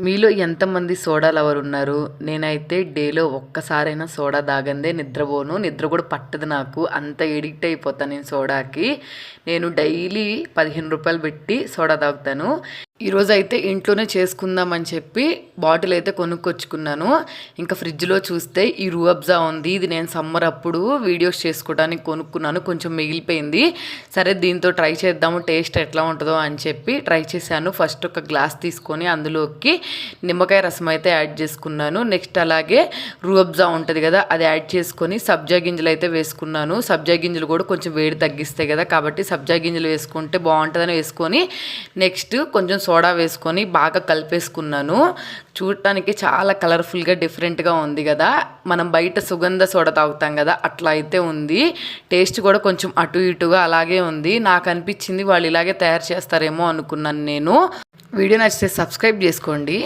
మీలో ఎంతమంది soda lover ఉన్నారు? నేనైతే డేలో ఒక్కసారైనా సోడా తాగందే నిద్రపోను. నిద్ర కూడా పట్టదు నాకు. అంత ఎడిక్ట్ అయిపోతాను నేను సోడాకి. నేను డైలీ పదిహేను రూపాయలు పెట్టి సోడా తాగుతాను. ఈరోజు అయితే ఇంట్లోనే చేసుకుందామని చెప్పి బాటిల్ అయితే కొనుక్కొచ్చుకున్నాను. ఇంకా ఫ్రిడ్జ్లో చూస్తే ఈ రూఅబ్జా ఉంది. ఇది నేను సమ్మర్ అప్పుడు వీడియోస్ చేసుకోవడానికి కొనుక్కున్నాను. కొంచెం మిగిలిపోయింది. సరే దీంతో ట్రై చేద్దాము. టేస్ట్ ఎట్లా ఉంటుందో అని చెప్పి ట్రై చేశాను. ఫస్ట్ ఒక గ్లాస్ తీసుకొని అందులోకి నిమ్మకాయ రసం అయితే యాడ్ చేసుకున్నాను. నెక్స్ట్ అలాగే రూఅబ్జా ఉంటుంది కదా అది యాడ్ చేసుకొని సబ్జా గింజలు అయితే వేసుకున్నాను. సబ్జా గింజలు కూడా కొంచెం వేడి తగ్గిస్తాయి కదా కాబట్టి సబ్జా గింజలు వేసుకుంటే బాగుంటుందని వేసుకొని నెక్స్ట్ కొంచెం సోడా వేసుకొని బాగా కలిపేసుకున్నాను. చూడటానికి చాలా కలర్ఫుల్గా డిఫరెంట్గా ఉంది కదా. మనం బయట సుగంధ సోడా తాగుతాం కదా అట్లా అయితే ఉంది. టేస్ట్ కూడా కొంచెం అటు ఇటుగా అలాగే ఉంది. నాకు అనిపించింది వాళ్ళు ఇలాగే తయారు చేస్తారేమో అనుకున్నాను నేను. వీడియో నచ్చితే సబ్స్క్రైబ్ చేసుకోండి.